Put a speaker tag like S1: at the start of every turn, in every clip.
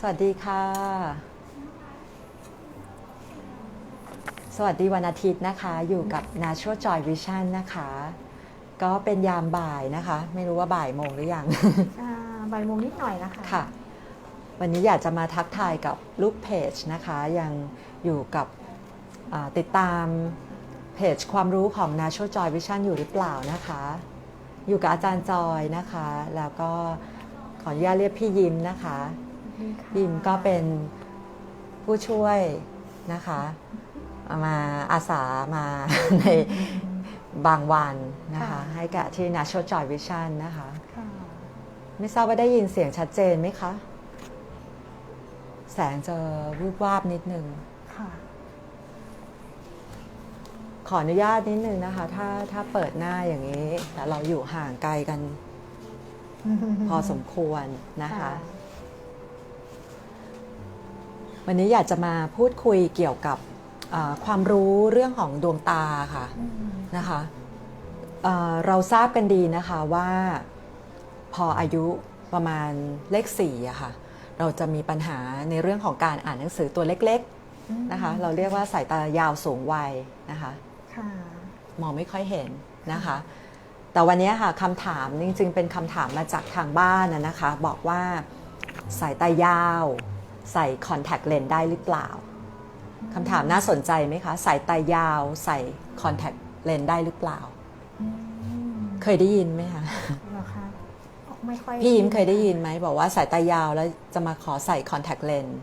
S1: สวัสดีค่ะ สวัสดีวันอาทิตย์นะคะ อยู่กับ Natural Joy Vision นะคะ ก็เป็นยามบ่ายนะคะ ไม่รู้ว่าบ่ายโมงหรือยัง
S2: อ่าบ่ายโมงนิดหน่อยนะคะ
S1: ค่ะ วันนี้อยากจะมาทักทายกับลูกเพจนะคะ ยังอยู่กับอ่าติดตามเพจความรู้ของ Natural Joy Vision อยู่หรือเปล่านะคะ อยู่กับอาจารย์จอยนะคะ แล้วก็ขออนุญาตเรียกพี่ยิ้มนะคะพี่ ยิ้มก็เป็นผู้ช่วยนะคะมาอาสามาในบางวันนะคะ
S2: ค่ะ
S1: ให้กับที่ Natural Joy Vision นะคะ
S2: ค่ะ
S1: ไม่ทราบว่าได้ยินเสียงชัดเจนไหมคะ แสงจะวูบวาบนิดนึง
S2: ค่ะ
S1: ขออนุญาตนิดนึงนะคะ ถ้าถ้าเปิดหน้าอย่างนี้ แต่เราอยู่ห่างไกลกัน พอสมควรนะคะ วันนี้อยากจะมาพูดคุยเกี่ยวกับอ่าความรู้เรื่องของดวงตาค่ะ
S2: อืม
S1: นะคะเอ่อเราทราบกันดีนะคะว่าพออายุประมาณเลขสี่อะค่ะเราจะมีปัญหาในเรื่องของการอ่านหนังสือตัวเล็กๆนะคะ เราเรียกว่าสายตายาวสูงวัยนะคะ
S2: ค่ะ
S1: มองไม่ค่อยเห็นนะคะ แต่วันนี้ค่ะคำถามจริงๆเป็นคำถามมาจากทางบ้านนะนะคะ บอกว่าสายตายาว ใส่คอนแทคเลนส์ได้หรือเปล่าคำถามน่าสนใจไหมคะ สายตายาวใส่คอนแทคเลนส์ได้หรือเปล่า
S2: อืม
S1: เคยได้ยินไหมคะ
S2: เหรอคะไม่ค่อย
S1: พี่ยิ้มเคยได้ยินไหมบอกว่าสายตายาวแล้วจะมาขอใส่คอนแทคเลนส์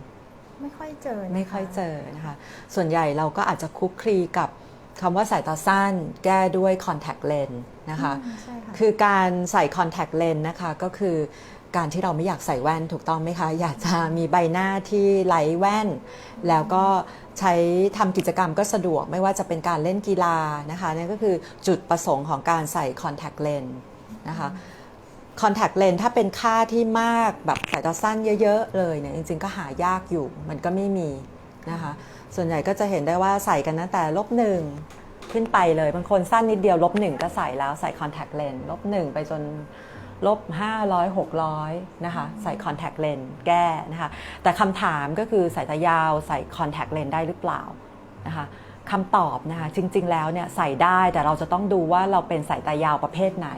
S2: ไม่ค่อยเจอนะคะ
S1: ไม่ค่อยเจอนะคะ ส่วนใหญ่เราก็อาจจะคลุกคลีกับคำว่าสายตาสั้น แก้ด้วยคอนแทคเลนส์นะคะ
S2: อืมใช่ค่ะ
S1: คือการใส่คอนแทคเลนส์นะคะก็คือ การที่เราไม่อยากใส่แว่นถูกต้องไหมคะ อยากจะมีใบหน้าที่ไร้แว่น แล้วก็ใช้ทำกิจกรรมก็สะดวกไม่ว่าจะเป็นการเล่นกีฬานะคะนั่นก็คือจุดประสงค์ของการใส่คอนแทคเลนส์นะคะคอนแทคเลนส์ถ้าเป็นค่าที่มากแบบสายตาสั้นเยอะ ๆ เลยเนี่ยจริง ๆ ก็หายากอยู่มันก็ไม่มีนะคะส่วนใหญ่ก็จะเห็นได้ว่าใส่กันตั้งแต่ลบหนึ่งขึ้นไปเลยบางคนสั้นนิดเดียวลบหนึ่งก็ใส่แล้วใส่คอนแทคเลนส์ลบหนึ่งไปจน ลบ 500 600 นะคะ ใส่คอนแทคเลนส์แก้นะคะ แต่คำถามก็คือสายตายาวใส่คอนแทคเลนส์ได้หรือเปล่านะคะคำตอบนะคะจริงๆแล้วเนี่ยใส่ได้แต่เราจะต้องดูว่าเราเป็นสายตายาวประเภทไหน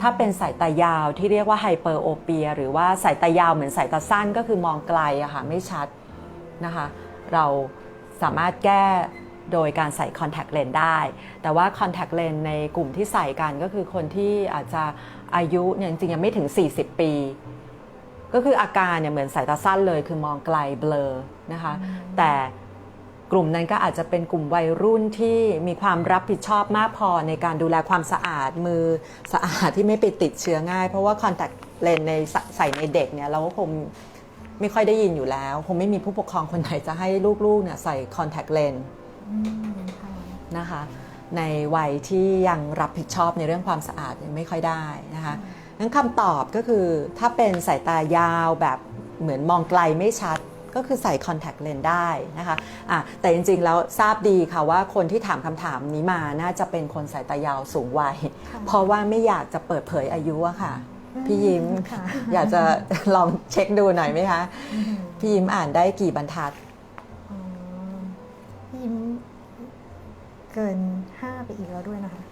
S1: ถ้าเป็นสายตายาวที่เรียกว่าไฮเปอร์โอเปียหรือว่าสายตายาวเหมือนสายตาสั้นก็คือมองไกลอะค่ะไม่ชัดนะคะ เราสามารถแก้ โดยการใส่คอนแทคเลนส์ได้ แต่ว่าคอนแทคเลนส์ในกลุ่มที่ใส่กันก็คือคนที่อาจจะอายุเนี่ยจริงๆยังไม่ถึง 40 ปี ก็คืออาการเนี่ยเหมือนสายตาสั้นเลย คือมองไกลเบลอนะคะ แต่กลุ่มนั้นก็อาจจะเป็นกลุ่มวัยรุ่นที่มีความรับผิดชอบมากพอในการดูแลความสะอาดมือสะอาดที่ไม่ไปติดเชื้อง่าย เพราะว่าคอนแทคเลนส์ในใส่ใส่ในเด็กเนี่ยเราก็คงไม่ค่อยได้ยินอยู่แล้ว คงไม่มีผู้ปกครองคนไหนจะให้ลูกๆเนี่ยใส่คอนแทคเลนส์
S2: อืมค่ะ
S1: นะคะ ในวัยที่ยังรับผิดชอบในเรื่องความสะอาดยังไม่ค่อยได้นะคะนั้นคำตอบก็คือถ้าเป็นสายตายาวแบบเหมือนมองไกลไม่ชัดก็คือใส่คอนแทคเลนส์ได้นะคะะแต่จริงๆ แล้วทราบดีค่ะว่าคนที่ถามคำถามนี้มาน่าจะเป็นคนสายตายาวสูงวัย
S2: ค่ะ
S1: เพราะว่าไม่อยากจะเปิดเผยอายุอะค่ะ พี่ยิ้ม
S2: ค่ะ
S1: อยากจะลองเช็คดูหน่อยไหมคะ
S2: อืม
S1: พี่ยิ้มอ่านได้กี่บรรทัด
S2: อ๋อพี่ยิ้ม เกินห้าไปอีกแล้วด้วยนะคะ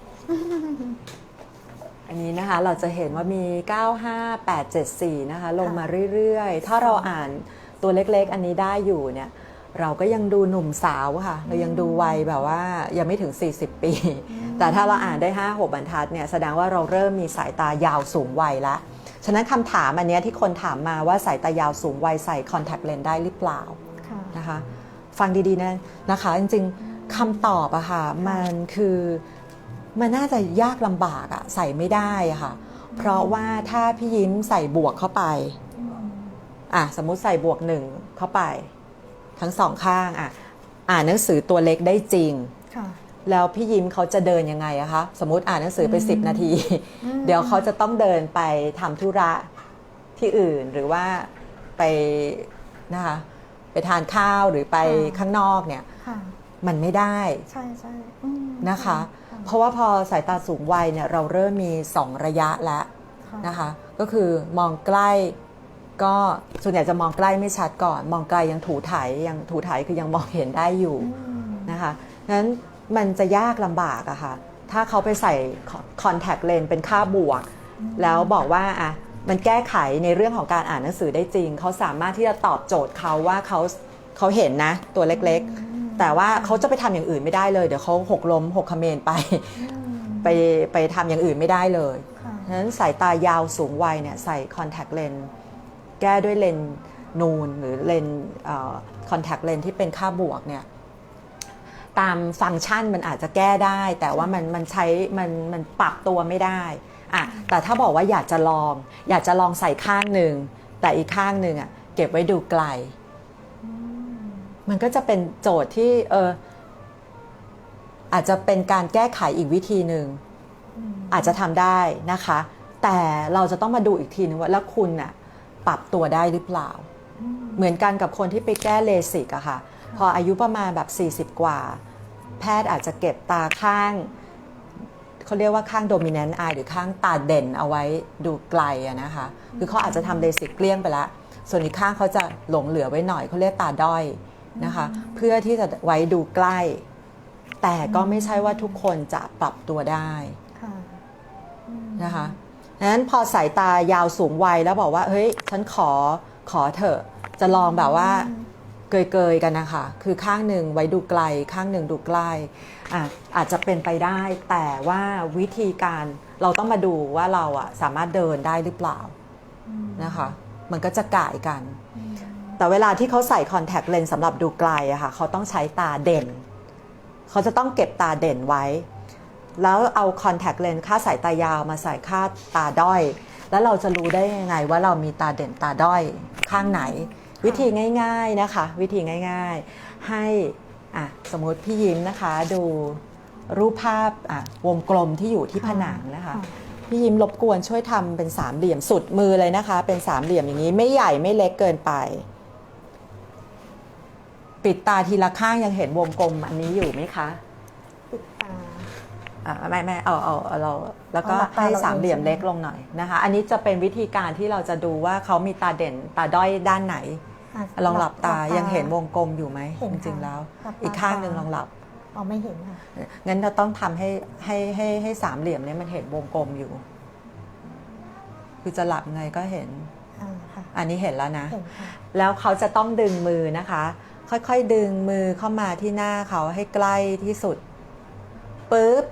S1: อันนี้นะคะเราจะเห็นว่ามี 95874 นะคะ ลงมาเรื่อยๆ ถ้าเราอ่านตัวเล็กๆ อันนี้ได้อยู่เนี่ย เราก็ยังดูหนุ่มสาวค่ะ เรายังดูวัยแบบว่ายังไม่ถึง 40 ปี แต่ถ้าเราอ่านได้ 5 6 บรรทัดเนี่ยแสดงว่าเราเริ่มมีสายตายาวสูงวัยแล้วฉะนั้นคำถามอันเนี้ยที่คนถามมาว่าสายตายาวสูงวัยใส่คอนแทคเลนส์ได้หรือเปล่า
S2: ค่ะ
S1: นะคะ ฟังดีๆนะนะคะ จริงๆ คำตอบอะค่ะมันคือมันน่าจะยากลำบากอะใส่ไม่ได้อะค่ะ เพราะว่าถ้าพี่ยิ้มใส่บวกเข้าไปอะสมมุติใส่บวกหนึ่งเข้าไป ทั้งสองข้างอะอ่านหนังสือตัวเล็กได้จริง
S2: ค่ะ
S1: แล้วพี่ยิ้มเขาจะเดินยังไงอะคะสมมติอ่านหนังสือไป 10 นาที
S2: อืม
S1: เดี๋ยวเขาจะต้องเดินไปทำธุระที่อื่นหรือว่าไปนะคะไปทานข้าวหรือไปข้างนอกเนี่ย
S2: ค่ะ
S1: มันไม่ได้
S2: ใช่ใช่อืม
S1: นะคะ
S2: ค่ะ
S1: เพราะว่าพอสายตาสูงวัยเนี่ยเราเริ่มมี 2 ระยะแล้ว
S2: ค่ะ
S1: นะคะ ก็คือมองใกล้ก็ส่วนใหญ่จะมองใกล้ไม่ชัดก่อน มองไกลยังถูไถยังถูไถคือยังมองเห็นได้อยู่
S2: อืม
S1: นะคะนั้นมันจะยากลำบากอะค่ะถ้าเขาไปใส่คอนแทคเลนเป็นค่าบวก แล้วบอกว่าอะมันแก้ไขในเรื่องของการอ่านหนังสือได้จริง เขาสามารถที่จะตอบโจทย์เขาว่าเขาเขาเห็นนะ ตัวเล็กๆ แต่ว่าเขาจะไปทำอย่างอื่นไม่ได้เลย เดี๋ยวเขาหกล้มหกเขมรไป
S2: อืม
S1: ไปไปทำอย่างอื่นไม่ได้เลย
S2: ค่ะ
S1: ฉะนั้นสายตายาวสูงวัยเนี่ยใส่คอนแทคเลนส์แก้ด้วยเลนส์นูนหรือเลนส์คอนแทคเลนส์ที่เป็นค่าบวกเนี่ยตามฟังก์ชันมันอาจจะแก้ได้ แต่ว่ามันมันใช้มันมันปรับตัวไม่ได้อะแต่ถ้าบอกว่าอยากจะลอง อยากจะลองใส่ข้างหนึ่งแต่อีกข้างหนึ่งอะเก็บไว้ดูไกล
S2: อื ม
S1: มันก็จะเป็นโจทย์ที่เอออาจจะเป็นการแก้ไขอีกวิธีหนึ่ง
S2: อืม
S1: อาจจะทำได้นะคะ แต่เราจะต้องมาดูอีกทีนึงว่าแล้วคุณน่ะปรับตัวได้หรือเปล่า
S2: อืม
S1: เหมือนกันกับคนที่ไปแก้เลสิกอะค่ะ พออายุประมาณแบบ 40 กว่า แพทย์อาจจะเก็บตาข้างเขาเรียกว่าข้างโดมิ n น n t eye หรือข้างตาเด่นเอาไว้ดูไกลอะนะคะ คือเขาอาจจะทำเลสิกเกลี้ยงไปละ ส่วนอีกข้างเขาจะหลงเหลือไว้หน่อยเขาเรียกตาด้อย นะคะ เพื่อที่จะไว้ดูใกล้ แต่ก็ไม่ใช่ว่าทุกคนจะปรับตัวได้
S2: ค่ะอืม
S1: นะคะดังนั้นพอสายตายาวสูงวัยแล้วบอกว่าเฮ้ยฉันขอขอเถอะจะลองแบบว่าเกยๆกันนะคะ คือข้างหนึ่งไว้ดูไกล ข้างหนึ่งดูใกล้อะอาจจะเป็นไปได้ แต่ว่าวิธีการเราต้องมาดูว่าเราอะสามารถเดินได้หรือเปล่า
S2: อืม
S1: นะคะ มันก็จะก่ายกัน
S2: อืม
S1: แต่เวลาที่เขาใส่คอนแทคเลนส์สำหรับดูไกลอะค่ะเขาต้องใช้ตาเด่น เขาจะต้องเก็บตาเด่นไว้ แล้วเอาคอนแทคเลนส์ค่าสายตายาวมาใส่ค่าตาด้อย แล้วเราจะรู้ได้ยังไงว่าเรามีตาเด่นตาด้อยข้างไหน วิธีง่าย ๆนะคะ วิธีง่าย ๆ ให้อะสมมติพี่ยิ้มนะคะดูรูปภาพอะวงกลมที่อยู่ที่ผนังนะคะพี่ยิ้มรบกวนช่วยทำเป็นสามเหลี่ยมสุดมือเลยนะคะ เป็นสามเหลี่ยมอย่างนี้ไม่ใหญ่ไม่เล็กเกินไป ปิดตาทีละข้างยังเห็นวงกลมอันนี้อยู่ไหมคะ
S2: ปิดตา
S1: อะไม่ไม่เอาเอาเอาเราแล้วก็
S2: เอาหลับตา
S1: ให้
S2: เรา
S1: สามเหลี่ยม
S2: เองใช่ไหม
S1: เล็กลงหน่อยนะคะ อันนี้จะเป็นวิธีการที่เราจะดูว่าเขามีตาเด่นตาด้อยด้านไหนะลองหลับตายังเห็นวงกลมอยู่ไหม
S2: เห็น
S1: จ
S2: ค่ะ
S1: ริงๆแล้ว
S2: หลับตา
S1: อีกข้างหนึ่งลองหลับ
S2: อ๋อไม่เห็นค่ะ
S1: งั้นเราต้องทำให้ให้ให้ให้สามเหลี่ยมเนี้มันเห็นวงกลมอยู่ คือจะหลับไงก็เห็น
S2: อ่าค่ะ
S1: อันนี้เห็นแล้วนะ
S2: เห็นค่ะ
S1: แล้วเขาจะต้องดึงมือนะคะ ค่อยๆดึงมือเข้ามาที่หน้าเขาให้ใกล้ที่สุดปุ๊บ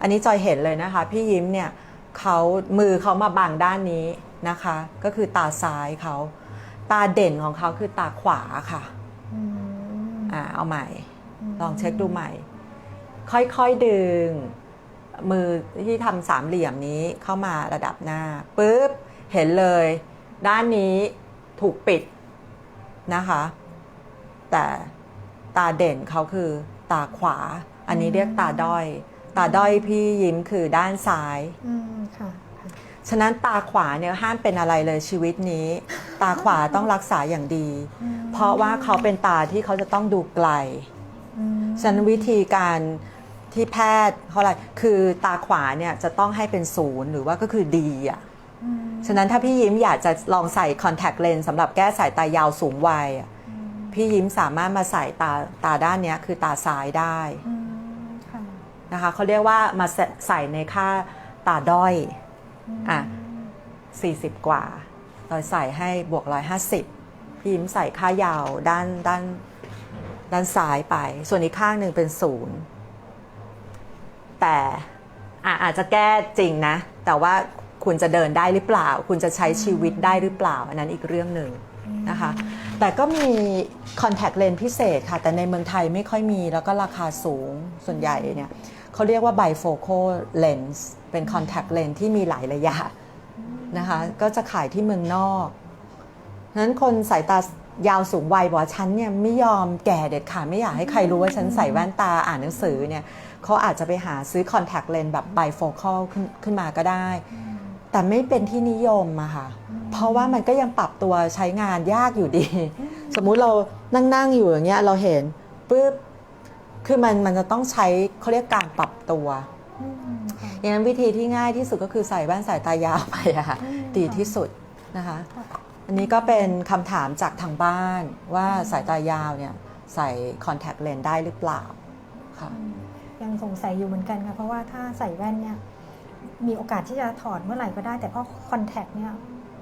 S1: อันนี้จอยเห็นเลยนะคะ พี่ยิ้มเนี่ยเขามือเขามาบังด้านนี้นะคะ ก็คือตาซ้ายเขา ตาเด่นของเขาคือตาขวาค่ะ
S2: อืม
S1: อ่าเอาใหม่
S2: ม
S1: ลองเช็คดูใหม่ ค่อยๆดึง มือที่ทำสามเหลี่ยมนี้เข้ามาระดับหน้าปุ๊บเห็นเลย ด้านนี้ถูกปิดนะคะ แต่ตาเด่นเขาคือตาขวา อันนี้เรียกตาด้อย ตาด้อยพี่ยิ้มคือด้านซ้าย
S2: อืมค่ะค่ะ
S1: ฉะนั้นตาขวาเนี่ยห้ามเป็นอะไรเลยชีวิตนี้ ตาขวาต้องรักษาอย่างดี
S2: อืม
S1: เพราะว่าเขาเป็นตาที่เขาจะต้องดูไกล
S2: อืม
S1: ฉะนั้นวิธีการที่แพทย์เขาอะไรคือตาขวาเนี่ยจะต้องให้เป็นศูนย์หรือว่าก็คือดีอะ
S2: อืม
S1: ฉะนั้นถ้าพี่ยิ้มอยากจะลองใส่คอนแทคเลนส์สำหรับแก้สายตายาวสูงวัยอะ
S2: อืม
S1: พี่ยิ้มสามารถมาใส่ตาตาด้านเนี้ยคือตาซ้ายได้
S2: อืมค่ะ
S1: นะคะเขาเรียกว่ามาใส่ใส่ในค่าตาด้อย อะ 40 กว่าเราใส่ให้บวก 150 พี่ยิ้มใส่ค่ายาวด้านด้านด้านซ้ายไป ส่วนอีกข้างหนึ่งเป็นศูนย์แต่อะอาจจะแก้จริงนะ แต่ว่าคุณจะเดินได้หรือเปล่า คุณจะใช้ชีวิตได้หรือเปล่า อันนั้นอีกเรื่องหนึ่ง นะคะแต่ก็มีคอนแทคเลนส์พิเศษค่ะ แต่ในเมืองไทยไม่ค่อยมีแล้วก็ราคาสูงส่วนใหญ่เนี่ยเขาเรียกว่า bifocal lens เป็นคอนแทคเลนส์ที่มีหลายระยะนะคะก็จะขายที่เมืองนอกนั้นคนสายตายาวสูงวัยบอกว่าฉันเนี่ยไม่ยอมแก่เด็ดขาดไม่อยากให้ใครรู้ว่าฉันใส่แว่นตาอ่านหนังสือเนี่ยเขาอาจจะไปหาซื้อคอนแทคเลนส์แบบ bifocal ขึ้นขึ้นมาก็ได้ แต่ไม่เป็นที่นิยมอะค่ะ เพราะว่ามันก็ยังปรับตัวใช้งานยากอยู่ดี สมมุติเรานั่งๆอยู่อย่างเงี้ยเราเห็นปุ๊บคือมันมันจะต้องใช้เขาเรียกการปรับตัว
S2: อืมค่ะ
S1: อย่างนั้นวิธีที่ง่ายที่สุดก็คือใส่แว่นสายตายาวไปอะค่ะ
S2: อืม
S1: ดีที่สุดนะคะ
S2: ค่ะ
S1: อันนี้ก็เป็นคำถามจากทางบ้านว่าสายตายาวเนี่ยใส่คอนแทคเลนส์ได้หรือเปล่าค่ะ
S2: ยังสงสัยอยู่เหมือนกันค่ะเพราะว่าถ้าใส่แว่นเนี่ยมีโอกาสที่จะถอดเมื่อไหร่ก็ได้ แต่เพราะคอนแทคเนี่ย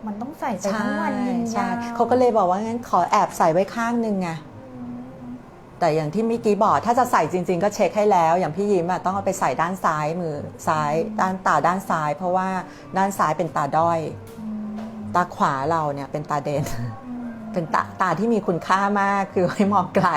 S2: มันต้องใส่ไปทั้งวันยิง
S1: ใช่
S2: ยาว
S1: เขาก็เลยบอกว่างั้นขอแอบใส่ไว้ข้างหนึงไง
S2: อืม
S1: แต่อย่างที่เมิกี้บอกถ้าจะใส่จริง ๆ ก็เช็คให้แล้ว อย่างพี่ยิ้มอะต้องเอาไปใส่ด้านซ้ายมือซ้าย ด้านตาด้านซ้าย เพราะว่าด้านซ้ายเป็นตาด้อย
S2: อืม
S1: ตาขวาเราเนี่ยเป็นตาเด่น
S2: อืม
S1: เป็นตาตาที่มีคุณค่ามากคือให้มองไกล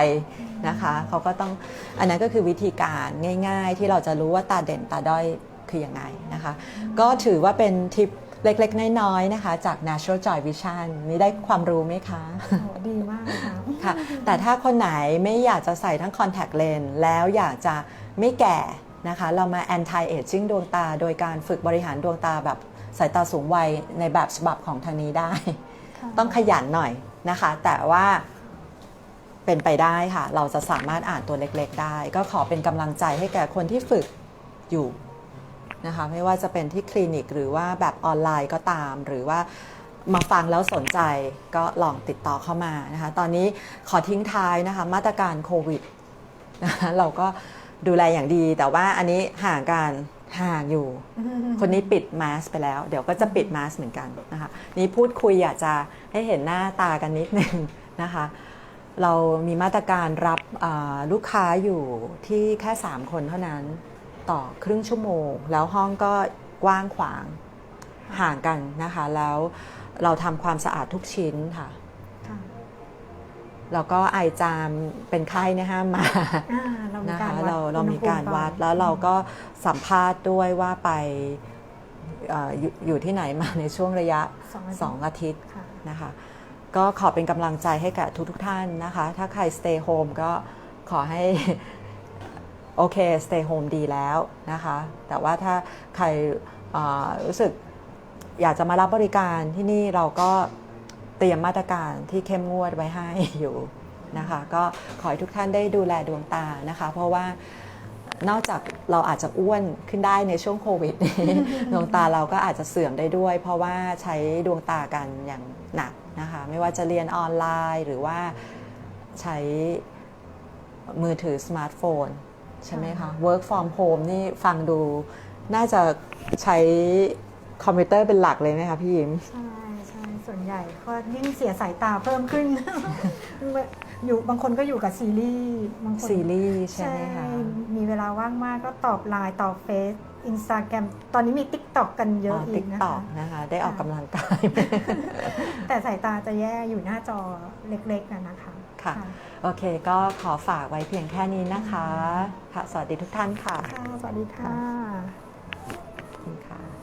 S1: นะคะเขาก็ต้องอันนั้นก็คือวิธีการง่าย ๆ ที่เราจะรู้ว่าตาเด่นตาด้อยคือยังไงนะคะ ก็ถือว่าเป็นทิป เล็กๆ น้อยๆ นะคะ จาก Natural Joy Vision นี่ได้ความรู้ไหมคะ
S2: โอ้ดีมากเลยค่ะ
S1: ค่ะ แต่ถ้าคนไหนไม่อยากจะใส่ทั้ง Contact Lens แล้วอยากจะไม่แก่นะคะ เรามา Anti Aging ดวงตา โดยการฝึกบริหารดวงตาแบบสายตาสูงวัยในแบบฉบับของทางนี้ได้
S2: ค่ะ
S1: ต้องขยันหน่อยนะคะ แต่ว่าเป็นไปได้ค่ะ เราจะสามารถอ่านตัวเล็กๆ ได้ ก็ขอเป็นกำลังใจให้แก่คนที่ฝึกอยู่ นะคะ ไม่ว่าจะเป็นที่คลินิกหรือว่าแบบออนไลน์ก็ตาม หรือว่ามาฟังแล้วสนใจก็ลองติดต่อเข้ามานะคะ ตอนนี้ขอทิ้งท้ายนะคะ มาตรการโควิดนะคะเราก็ดูแลอย่างดี แต่ว่าอันนี้ห่างกันห่างอยู่ คนนี้ปิดมาสไปแล้ว เดี๋ยวก็จะปิดมาสเหมือนกันนะคะ นี่พูดคุยอยากจะให้เห็นหน้าตากันนิดนึงนะคะ เรามีมาตรการรับลูกค้าอยู่ที่แค่ 3 คนเท่านั้น ต่อครึ่งชั่วโมง แล้วห้องก็กว้างขวางห่างกันนะคะ แล้วเราทำความสะอาดทุกชิ้นค่ะ
S2: ค่ะ
S1: แล้วก็ไอจามเป็นไข้เนะห้ามมา
S2: อ่าเรามี
S1: นะ
S2: การ
S1: คะ
S2: วัด
S1: เราเรามีการวัด
S2: อุณหภูมิก่อน
S1: แล้วเราก็สัมภาษณ์ด้วยว่าไปเอ่ออยู่อยู่ที่ไหนมาในช่วงระยะ
S2: สองอาทิตย์
S1: 2อาทิตย์
S2: ค่ะ
S1: นะคะ ก็ขอเป็นกำลังใจให้กับทุกทท่านนะคะ ถ้าใคร stay home ก็ขอให้ โอเค stay home ดีแล้วนะคะ แต่ว่าถ้าใครรู้สึกอยากจะมารับบริการที่นี่เราก็เตรียมมาตรการที่เข้มงวดไว้ให้อยู่นะคะ ก็ขอให้ทุกท่านได้ดูแลดวงตานะคะ เพราะว่านอกจากเราอาจจะอ้วนขึ้นได้ในช่วงโควิดนี้ดวงตาเราก็อาจจะเสื่อมได้ด้วย เพราะว่าใช้ดวงตากันอย่างหนักนะคะ ไม่ว่าจะเรียนออนไลน์หรือว่าใช้มือถือสมาร์ทโฟน ใช่ไหมคะ work from home นี่ฟังดูน่าจะใช้คอมพิวเตอร์เป็นหลักเลยไหมคะพี่ยิ้ม
S2: ใช่ใช่ส่วนใหญ่ก็ยิ่งเสียสายตาเพิ่มขึ้น อยู่บางคนก็อยู่กับซีรีส์บางคน
S1: ซีรีส์ใช่ไหมคะ
S2: มีเวลาว่างมากก็ตอบไลน์ตอบเฟซอินสตาแกรมตอนนี้มีติ๊กต็อกกันเยอะอี
S1: ติ๊
S2: ก
S1: ก
S2: นะ
S1: ต็อ
S2: คะ
S1: กนะคะ ได้ออก
S2: ค่ะ
S1: กำลังกาย
S2: แต่สายตาจะแย่อยู่หน้าจอเล็กๆอะนะคะ
S1: ค่ะ โอเคก็ขอฝากไว้เพียงแค่นี้นะคะค่ะสวัสดีทุกท่านค่ะ
S2: ค่ะ สวัสดีค่ะ
S1: ขอบคุณค่ะ